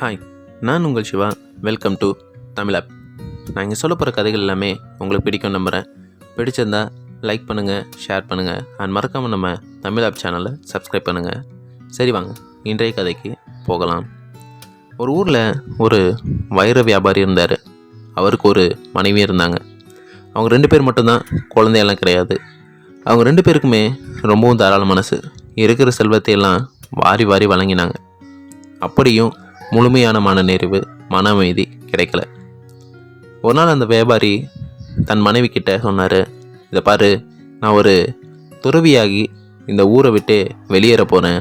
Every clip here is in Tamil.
ஹாய் நான் உங்கள் Siva. Welcome to Tamil app நான் இங்கே சொல்ல போகிற கதைகள் எல்லாமே உங்களுக்கு பிடிக்கும் நம்புகிறேன் பிடிச்சிருந்தா லைக் பண்ணுங்கள் ஷேர் பண்ணுங்கள் அண்ட் மறக்காமல் நம்ம தமிழ் ஆப் சேனலை சப்ஸ்கிரைப் பண்ணுங்கள் சரி வாங்க இன்றைய கதைக்கு போகலாம். ஒரு ஊரில் ஒரு வைர வியாபாரி இருந்தார். அவருக்கு ஒரு மனைவி இருந்தாங்க. அவங்க ரெண்டு பேர் மட்டும்தான் குழந்தையெல்லாம் கிடையாது. அவங்க ரெண்டு பேருக்குமே ரொம்பவும் தாராள மனசு. இருக்கிற செல்வத்தை எல்லாம் வாரி வாரி வழங்கினாங்க. அப்படியும் முழுமையான மனநிறைவு மன அமைதி கிடைக்கல. ஒரு நாள் அந்த வியாபாரி தன் மனைவி கிட்ட சொன்னார் இதை பாரு நான் ஒரு துறவியாகி இந்த ஊரை விட்டு வெளியேற போகிறேன்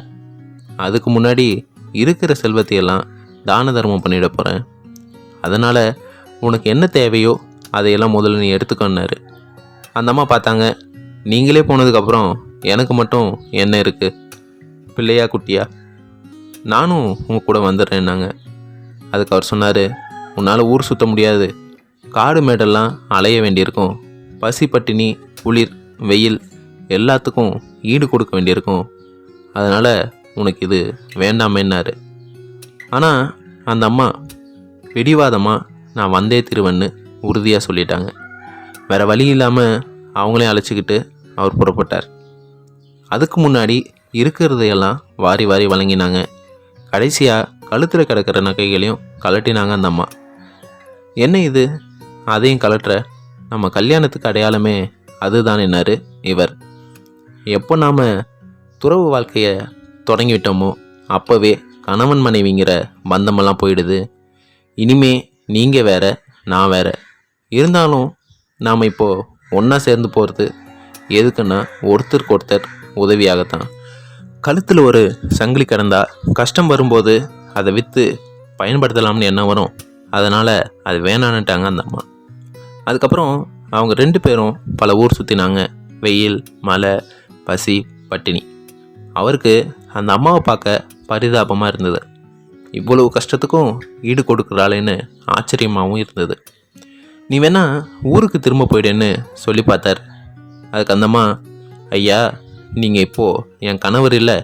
அதுக்கு முன்னாடி இருக்கிற செல்வத்தையெல்லாம் தான தர்மம் பண்ணிட போகிறேன் அதனால் உனக்கு என்ன தேவையோ அதையெல்லாம் முதல்ல நீ எடுத்துக்கொன்னாரு. அந்த அம்மா பார்த்தாங்க நீங்களே போனதுக்கப்புறம் எனக்கு மட்டும் என்ன இருக்குது பிள்ளையா குட்டியா? நானும் உங்கள் கூட வந்துடுறேன்னாங்க. அதுக்கு அவர் சொன்னார் உன்னால் ஊர் சுற்ற முடியாது. காடு மேடெல்லாம் அலைய வேண்டியிருக்கும். பசி பட்டினி குளிர் வெயில் எல்லாத்துக்கும் ஈடு கொடுக்க வேண்டியிருக்கும். அதனால் உனக்கு இது வேண்டாமேன்னாரு. ஆனால் அந்த அம்மா பிடிவாதமாக நான் வந்தே திருவன்னு உறுதியாக சொல்லிட்டாங்க. வேறு வழி இல்லாமல் அவங்களையும் அழைச்சிக்கிட்டு அவர் புறப்பட்டார். அதுக்கு முன்னாடி இருக்கிறதையெல்லாம் வாரி வாரி வழங்கினாங்க. கடைசியாக கழுத்தில் கிடக்கிற நகைகளையும் கலட்டினாங்க அந்த அம்மா. என்ன இது? அதையும் கலட்டுற நம்ம கல்யாணத்துக்கு அடையாளமே அதுதான் என்னாரு இவர். எப்போ நாம் துறவு வாழ்க்கையை தொடங்கிவிட்டோமோ அப்போவே கணவன் மனைவிங்கிற பந்தமெல்லாம் போயிடுது. இனிமே நீங்கள் வேற நான் வேற. இருந்தாலும் நாம் இப்போது ஒன்றா சேர்ந்து போகிறது எதுக்குன்னா ஒருத்தருக்கு ஒருத்தர் உதவியாகத்தான். கழுத்தில் ஒரு சங்கிலி கிடந்தா கஷ்டம் வரும்போது அதை விற்று பயன்படுத்தலாம்னு என்ன வரும். அதனால் அது வேணான்னுட்டாங்க அந்த அம்மா. அதுக்கப்புறம் அவங்க ரெண்டு பேரும் பல ஊர் சுற்றினாங்க வெயில் மழை பசி பட்டினி. அவருக்கு அந்த அம்மாவை பார்க்க பரிதாபமாக இருந்தது. இவ்வளவு கஷ்டத்துக்கும் ஈடு கொடுக்குறாளேன்னு ஆச்சரியமாகவும் இருந்தது. நீ வேணா ஊருக்கு திரும்ப போயிடுன்னு சொல்லி பார்த்தார். அதுக்கு அந்த அம்மா ஐயா நீங்கள் இப்போது என் கணவர் இல்லை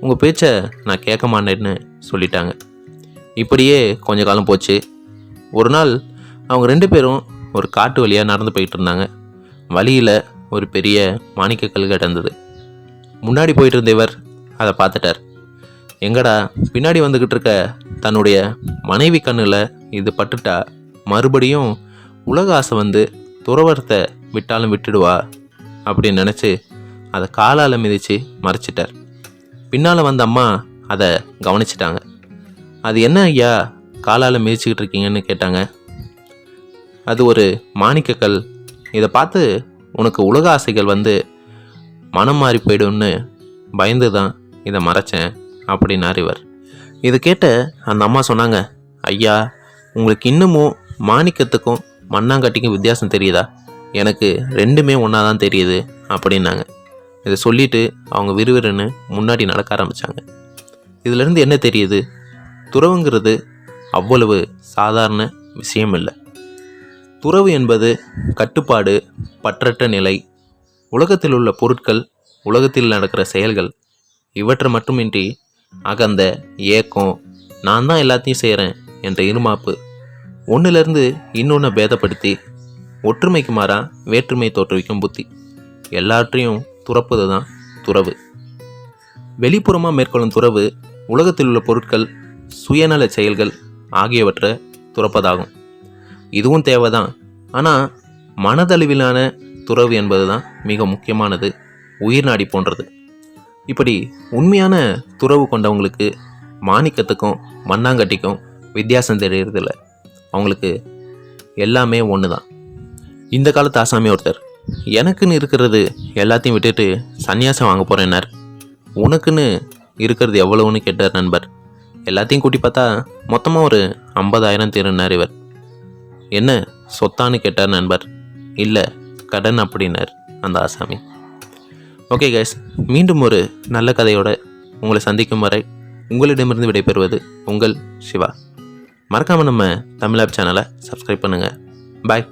உங்கள் பேச்சை நான் கேட்க மாட்டேன்னு சொல்லிட்டாங்க. இப்படியே கொஞ்ச காலம் போச்சு. ஒரு நாள் அவங்க ரெண்டு பேரும் ஒரு காட்டு வழியாக நடந்து போயிட்டு இருந்தாங்க. வழியில் ஒரு பெரிய மாணிக்க கல் கிடந்தது. முன்னாடி போயிட்டு இருந்த இவர் அதை பார்த்துட்டார். எங்கடா பின்னாடி வந்துக்கிட்டு இருக்க தன்னுடைய மனைவி கண்ணில் இது பட்டுட்டா மறுபடியும் உலக ஆசை வந்து துறவரத்தை விட்டாலும் விட்டுடுவா அப்படின்னு நினச்சி அதை காலால் மிதித்து மறைச்சிட்டார். பின்னால் வந்த அம்மா அதை கவனிச்சிட்டாங்க. அது என்ன ஐயா? காலால் மிதிச்சுக்கிட்டு இருக்கீங்கன்னு கேட்டாங்க. அது ஒரு மாணிக்கக்கல். இதை பார்த்து உனக்கு உலக ஆசைகள் வந்து மனம் மாறி போயிடும்னு பயந்து தான் இதை மறைச்சேன் அப்படின்னார் இவர். இதை கேட்ட அந்த அம்மா சொன்னாங்க ஐயா உங்களுக்கு இன்னமும் மாணிக்கத்துக்கும் மண்ணாங்கட்டிக்கும் வித்தியாசம் தெரியுதா? எனக்கு ரெண்டுமே ஒன்றா தான் தெரியுது அப்படின்னாங்க. இதை சொல்லிட்டு அவங்க விறுவிறுன்னு முன்னாடி நடக்க ஆரம்பித்தாங்க இதிலிருந்து என்ன தெரியுது? துறவுங்கிறது அவ்வளவு சாதாரண விஷயம் இல்லை துறவு என்பது கட்டுப்பாடு பற்றற்ற நிலை உலகத்தில் உள்ள பொருட்கள் உலகத்தில் நடக்கிற செயல்கள் இவற்றை மட்டுமின்றி அகந்த ஏக்கம் நான் தான் எல்லாத்தையும் செய்கிறேன் என்ற இருமாப்பு ஒன்றுலேருந்து இன்னொன்று பேதப்படுத்தி ஒற்றுமைக்கு மாறாக வேற்றுமை தோற்றுவிக்கும் புத்தி. எல்லாற்றையும் துறப்பது தான் துறவு. வெளிப்புறமாக மேற்கொள்ளும் துறவு உலகத்தில் உள்ள பொருட்கள் சுயநல செயல்கள் ஆகியவற்றை துறப்பதாகும். இதுவும் தேவைதான். ஆனால் மனதளவிலான துறவு என்பது தான் மிக முக்கியமானது உயிர் நாடி போன்றது. இப்படி உண்மையான துறவு கொண்டவங்களுக்கு மாணிக்கத்துக்கும் மண்ணாங்கட்டிக்கும் வித்தியாசம் தெரியறதில்ல. அவங்களுக்கு எல்லாமே ஒன்று தான் இந்த காலத்து ஆசாமி ஒருத்தர் எனக்குன்னு இருக்கிறது எல்லாத்தையும் விட்டுட்டு சன்னியாசம் வாங்க போகிறேன்னார் உனக்குன்னு இருக்கிறது எவ்வளவுன்னு கேட்டார் நண்பர். எல்லாத்தையும் கூட்டி பார்த்தா மொத்தமாக ஒரு ஐம்பதாயிரம் தீருனார் இவர். என்ன சொத்தான்னு கேட்டார் நண்பர். இல்லை கடன் அப்படின்னார் அந்த ஆசாமி. ஓகே கைஸ் மீண்டும் ஒரு நல்ல கதையோட உங்களை சந்திக்கும் வரை உங்களிடமிருந்து விடைபெறுவது உங்கள் சிவா. மறக்காமல் நம்ம தமிழ் ஆப் சேனலை சப்ஸ்கிரைப் பண்ணுங்கள் பாய்